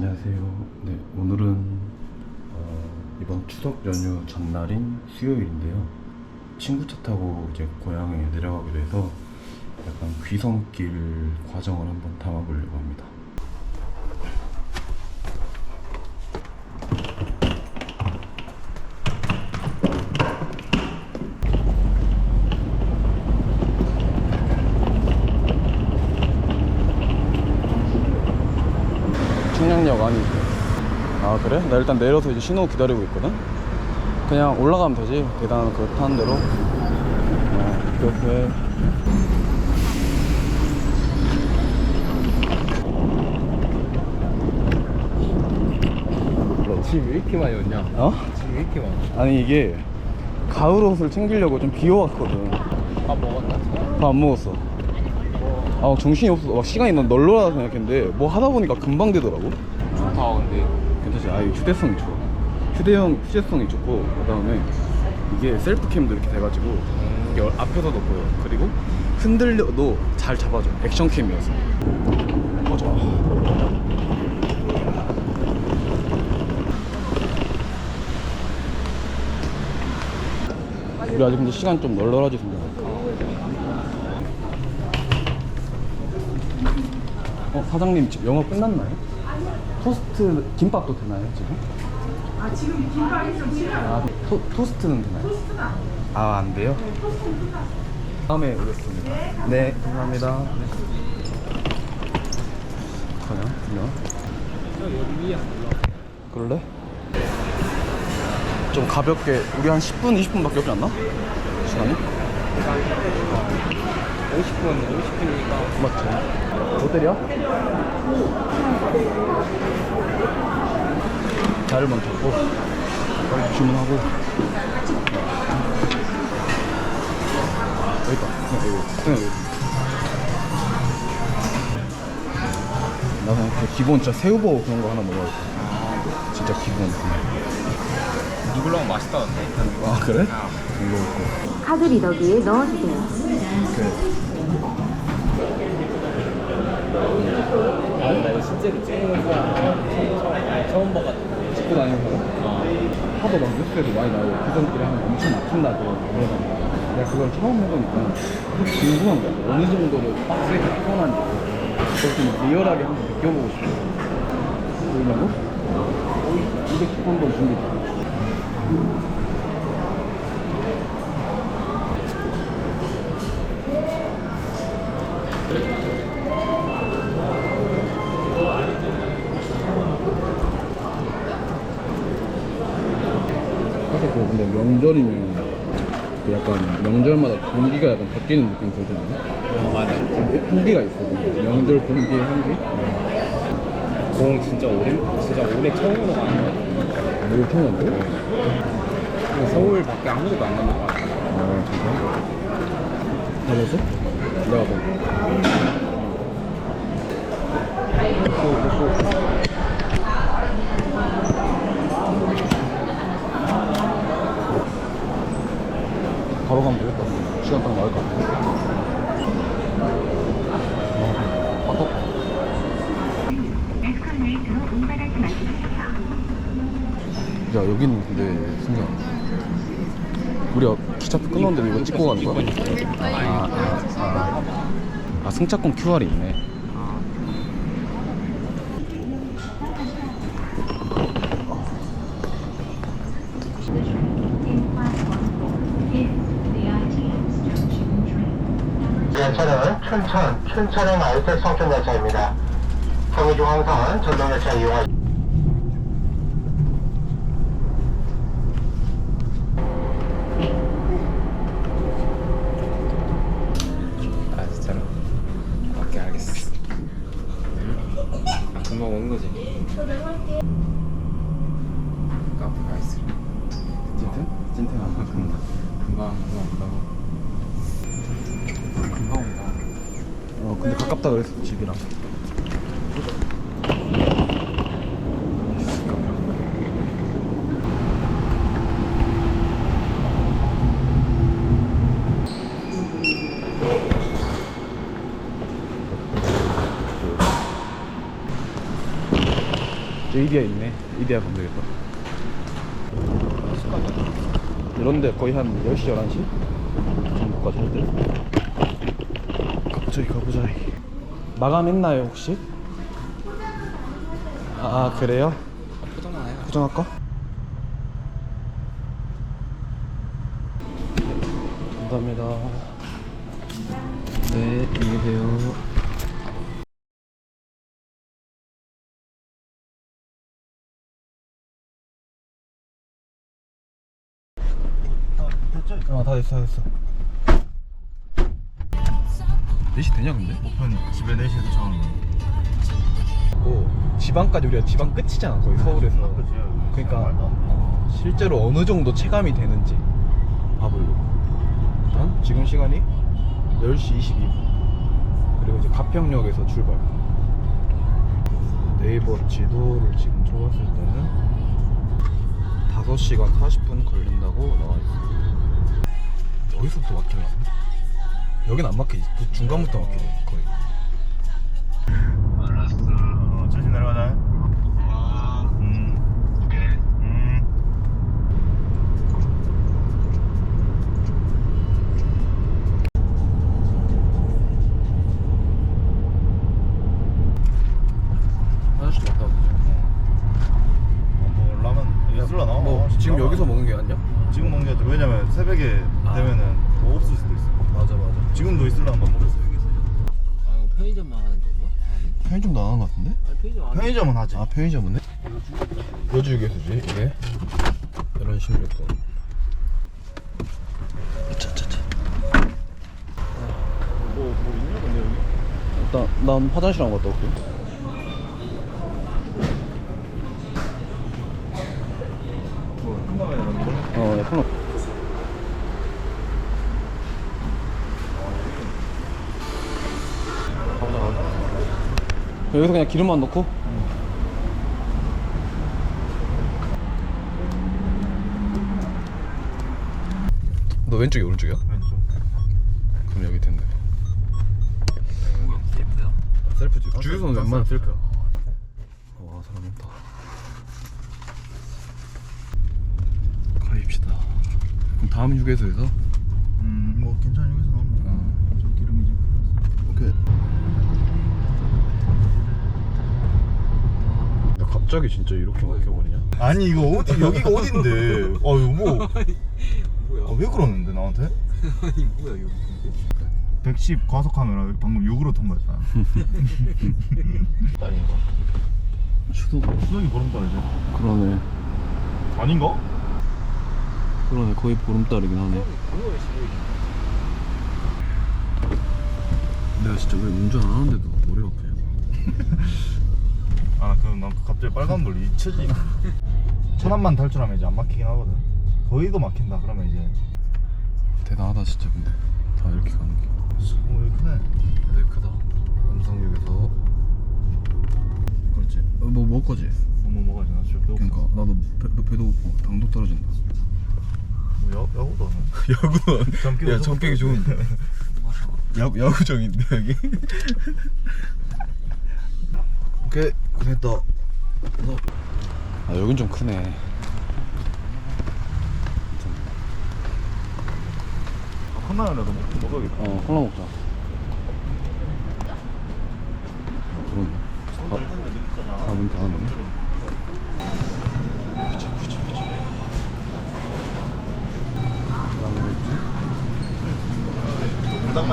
안녕하세요. 네, 오늘은 어, 이번 추석 연휴 전날인 수요일인데요. 친구 차 타고 이제 고향에 내려가기로 해서 약간 귀성길 과정을 한번 담아보려고 합니다. 청량역 안이 아 그래? 나 일단 내려서 이제 신호 기다리고 있거든? 그냥 올라가면 되지 계단 그 타는 대로 어, 이렇게 짐왜 이렇게 많이 왔냐? 어? 짐 왜 이렇게 많아? 아니 이게 가을 옷을 챙기려고 좀 비워왔거든 밥 먹었나? 밥 안 먹었어 아 정신이 없어 막 시간이 난 널널하다 생각했는데 뭐 하다 보니까 금방 되더라고 좋다 근데 괜찮지? 아, 이 휴대성이 좋아. 휴대용 휴대성이 좋고 그다음에 이게 셀프캠도 이렇게 돼가지고 이게 앞에서도 보여. 그리고 흔들려도 잘 잡아줘. 액션캠이어서. 맞아. 우리 아직 근데 시간 좀 널널하지 생각. 어 사장님 지금 영업 끝났나요? 토스트 김밥도 되나요 지금? 아 지금 김밥 있으면 지금 아 토, 토스트는 되나요? 토스트는 안 돼요. 아 안 돼요? 다음에 오겠습니다. 네, 감사합니다. 그냥 그냥 여기 위에 그럴래? 좀 가볍게 우리 한 10분 20분밖에 없지 않나? 시간이? 50분 50분이니까 맞죠. 호텔이야? 자를 먼저 잡고 빨리 주문하고 여기 있다. 그냥 여기. 여기. 나 그냥 그 기본 진짜 새우버거 그런 거 하나 먹어야겠다. 진짜 기본. 이걸로 하면 맛있다던데 아 그래? 이거 먹고. 카드 리더기에 넣어주세요. 그래. 아, 나 이거 실제로 찍는 거 처음, 처음 봐가지고 찍고 다니는 거. 하도 막 뉴스에도 많이 나오고 기성끼리 하면 엄청 막힌다 그러잖아. 내가 그걸 처음 해보니까 궁금한 거야. 어느 정도로 빡세게 피곤한지. 그걸 좀 리얼하게 한번 느껴보고 싶어. 그러냐고? 210번도 준비. 사실 그 근데 명절이면 그 약간 명절마다 분위기가 약간 바뀌는 느낌 들잖아요. 어, 맞아 한계가 있어. 명절 분위기의 한계? 공 진짜 오래 진짜 올해 처음으로 가는 거 같아 뭘 처음 한다고? 서울 밖에 아무데도 안 가는 거 같아 아 진짜? 가봤어? 내가 봐. 바로 가면 되겠다. 시간 딱 나을 것 같아. 아, 아깝다. 에스컬레이터로 운반하지 마세요. 야 여기는 근데 승경 우리가 기차표 끊었는데 이거 찍고 가는 거야? 아, 아, 아, 아 승차권 QR이 있네 열차는 춘천, 춘천행 알뜰 성촌 열차입니다. 경의중앙선 전동열차 이용하 아 진짜로? 오케이 알겠어 아 금방 오는 거지 카페 가 있으래 찐텐? 찐텐 안 바꾼다 금방 금방 온다고 금방 온다 어 근데 가깝다 그랬어 집이랑. 저 이디야 있네. 이디야 가면 되겠다 이런데 거의 한 10시 11시? 정도까지 할 때 가보자 가보자 마감했나요 혹시? 아 그래요? 포장만 해요. 포장할까? 감사합니다 네 안녕히 계세요 어, 다 됐어, 다 됐어. 4시 되냐, 근데? 오픈 집에 4시에서 정하는 거. 고 지방까지 우리가 지방 끝이잖아, 거의 서울에서. 그러니까 어, 실제로 어느 정도 체감이 되는지 봐보려고. 일단 지금 시간이 10시 22분. 그리고 이제 가평역에서 출발. 네이버 지도를 지금 쳐봤을 때는 5시간 40분 걸린다고 나와 있어. 여기서부터 막히려나? 여긴 안 막히지. 그 중간부터 막히지, 거의. 편의점 편의점은 하지. 아 편의점은 네? 여주유개수지 이게 이런 식으로 또 차차차 뭐, 뭐 있냐 근데 여기? 일단 난 화장실 안 갔다 올게 뭐? 어 네, 코너 가보자 가보자 여기서 그냥 기름만 넣고 왼쪽이 오른쪽이야? 왼쪽. 그럼 여기 텐데 셀프야. 셀프지 어, 주유소는 웬만하면 셀프. 셀프야 와 사람 많다 가입시다 그럼 다음 휴게소에서 음, 뭐 괜찮아 여기서 나오면. 어. 저 기름 이제. 오케이 야 갑자기 진짜 이렇게 막혀버리냐? 아니 이거 어디 여기가 어딘데? 어유 뭐? 뭐야? 아, 왜 그러는데 나한테? 아니 뭐야 근데? 110 과속 카메라 방금 6으로 통과했다. 딸인가? 추도 수석이 보름달이지. 그러네 아닌가? 그러네 거의 보름달이긴 하네 내가 진짜 왜 운전 안 하는데도 머리가 아프냐 아, 그럼 난 갑자기 빨간불 잊혀지. 천안만 탈출하면 이제 안 막히긴 하거든. 거의도 막힌다. 그러면 이제 대단하다 진짜 근데. 다 이렇게 가는 게. 오, 왜 크네. 되게 크다. 남성역에서. 그렇지. 어, 뭐 먹을 거지? 뭐 먹어야지 나 진짜 배고파. 그러니까. 나도 배, 배도 고파. 당도 떨어진다. 뭐 야, 야구도 하네. 야구는 전기가 야 좀- 전격이 좋은데. 야구, 야구정인데 여기? 오케이. 고생했다. 아 여긴 좀 크네 아, 컵라면이라도 먹- 먹어야겠다. 어 콜라 먹자 그러네 아, 문 닫았네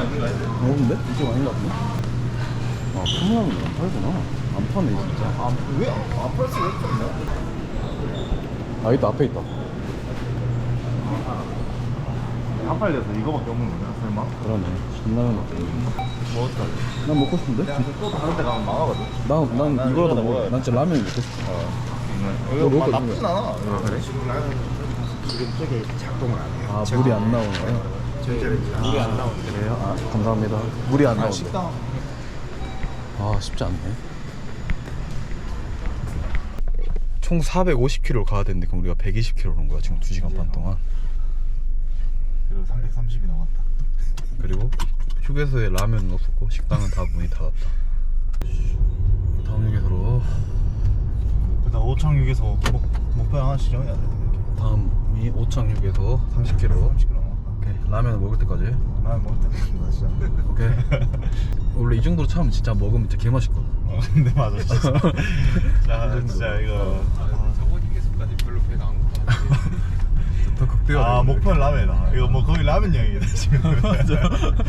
있는 거 아니지? 어 근데? 이게 아닌 것 같네 아 컵라면 안 팔구나 안 파네 진짜 아, 왜? 안팔 수가 있었나? 아 이따 앞에 있다 안 팔려서 이거밖에 없는 거냐, 설마? 그러네 신라면 먹자 뭐 어떡하지? 난 먹고 싶은데? 또 다른 데 가면 망하거든. 난, 난 난 이거라도 이거라도 먹어 난 진짜 라면 먹고 싶어 이거 먹을 나쁘진 않아. 아 그래? 지금 저게 작동을 안 해요. 아 물이 안 나오는 거야? 물이 안 나오는데. 그래요? 아 감사합니다 물이 안 나오네 식당. 아 쉽지 않네 총 450km 가야 되는데 그럼 우리가 120km 온 거야 지금 2시간 반 동안 그리고 330이 남았다. 그리고 휴게소에 라면은 없었고 식당은 다 문이 닫았다. 다음 휴게소로. 그 오창육에서 목, 목표 하나씩 정해야 돼 다음이 오창육에서 30km 30km 오케이. 라면 먹을 때까지. 난 먹을 때나 진짜. 오케이. 원래 이 정도로 참으면 진짜 먹으면 진짜 개맛있거든. 어, 근데 맞아 진짜. 자 진짜 이거 저번 휴게소까지 별로 배가 안 고팠는데 더 극대화 아 목표는 라면이다. 이거 뭐 거의 라면 여행이다 지금. 맞아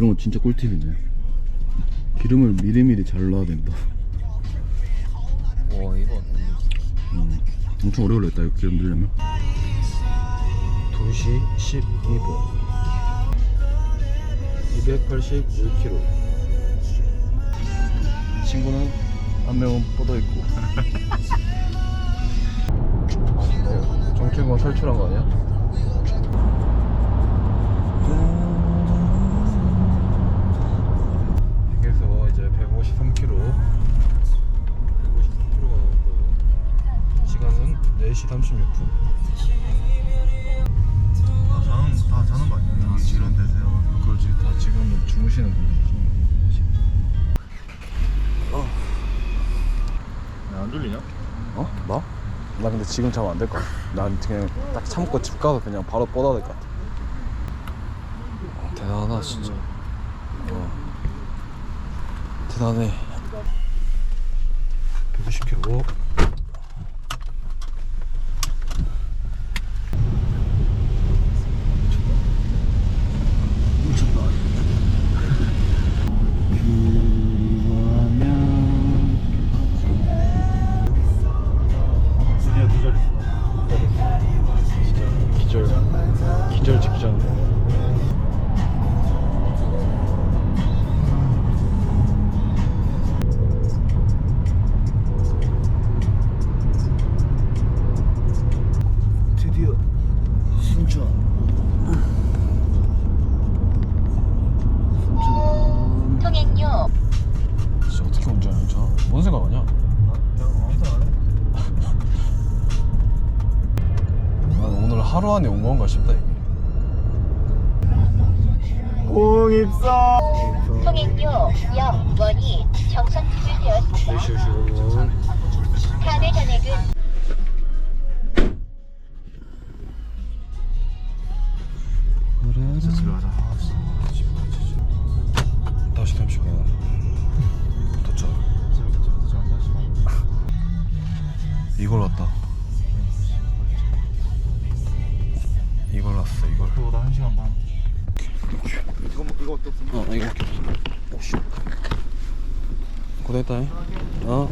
이런 거 진짜 꿀팁이네. 기름을 미리미리 잘 넣어야 된다. 와 이거 음, 엄청 오래 걸렸다 이거 기름 넣으려면. 2시 12분. 281kg 친구는 한 명은 뻗어있고. 정체구가 탈출한 거 아니야? 여기서 이제 153km 153km가 나왔고요 시간은 4시 36분. 다 자는 다 자는 거 아니야 여기 이런 데서요? 그렇지. 다 지금은 주무시는 분들이지 안 졸리냐? 어? 나? 나 근데 지금 자면 안 될 것 같아. 난 그냥 딱 참고 집 가서 그냥 바로 뻗어야 될 것 같아. 어, 대단하다 진짜. 어. 대단해. 190kg 공입사 통행료 0원이 정상 지불되었습니다. 카드 잔액은 진짜 집에 가자 아, 진짜 집에 가자 다시 30분 도착 집에 가자 집에 가자 집에 가자 이걸 왔다. 이걸 왔어 이걸. 그거보다 한 시간 반 이거 뭐- 이거 어떻어? 어 이거 오씨 고생했다 잉. 어